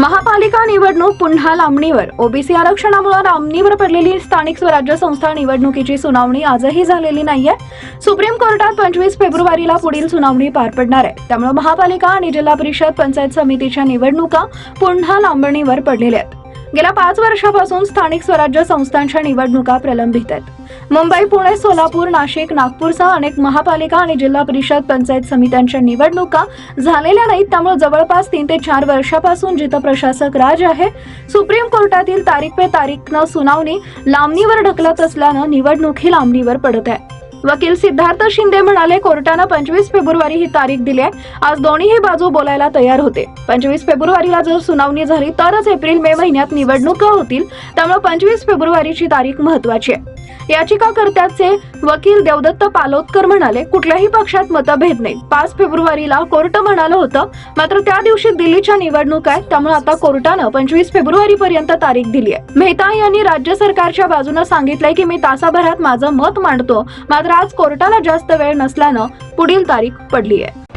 महापालिका निवडणूक पुन्हा लांबणीवर. ओबीसी आरक्षणामुळे लांबणीवर पडलेली स्थानिक स्वराज्य संस्था निवडणुकीची सुनावणी आजही झालेली नाहीये. सुप्रीम कोर्टात पंचवीस फेब्रुवारीला पुढील सुनावणी पार पडणार आहे. त्यामुळे महापालिका आणि जिल्हा परिषद पंचायत समितीच्या निवडणुका पुन्हा लांबणीवर पडलेल्या आहेत. गेल्या पाच वर्षापासून स्थानिक स्वराज्य संस्थांच्या निवडणुका प्रलंबित आहेत. मुंबई पुणे सोलापूर नाशिक नागपूरसह अनेक महापालिका आणि जिल्हा परिषद पंचायत समित्यांच्या निवडणुका झालेल्या नाहीत. त्यामुळे जवळपास तीन ते चार वर्षापासून जिथं प्रशासक राज आहे सुप्रीम कोर्टातील तारीख पे तारीखनं सुनावणी लांबणीवर ढकलत असल्यानं निवडणूक ही लांबणीवर पडत आहे. वकील सिद्धार्थ शिंदे म्हणाले कोर्टानं पंचवीस फेब्रुवारी ही तारीख दिली आहे. आज दोन्हीही बाजू बोलायला तयार होते. पंचवीस फेब्रुवारीला जर सुनावणी झाली तरच एप्रिल मे महिन्यात निवडणुका होतील. त्यामुळे पंचवीस फेब्रुवारीची तारीख महत्वाची आहे. याचिकाकर्त्याचे वकील देवदत्त पालोदकर म्हणाले कुठल्याही पक्षात मतभेद नाही. पाच फेब्रुवारीला कोर्ट म्हणालं होतं मात्र त्या दिवशी दिल्लीच्या निवडणूक आहेत त्यामुळे आता कोर्टानं पंचवीस फेब्रुवारी पर्यंत तारीख दिली आहे. मेहता यांनी राज्य सरकारच्या बाजूनं सांगितलंय की मी तासाभरात माझं मत मांडतो मात्र आज कोर्टाला जास्त वेळ नसल्यानं पुढील तारीख पडली आहे.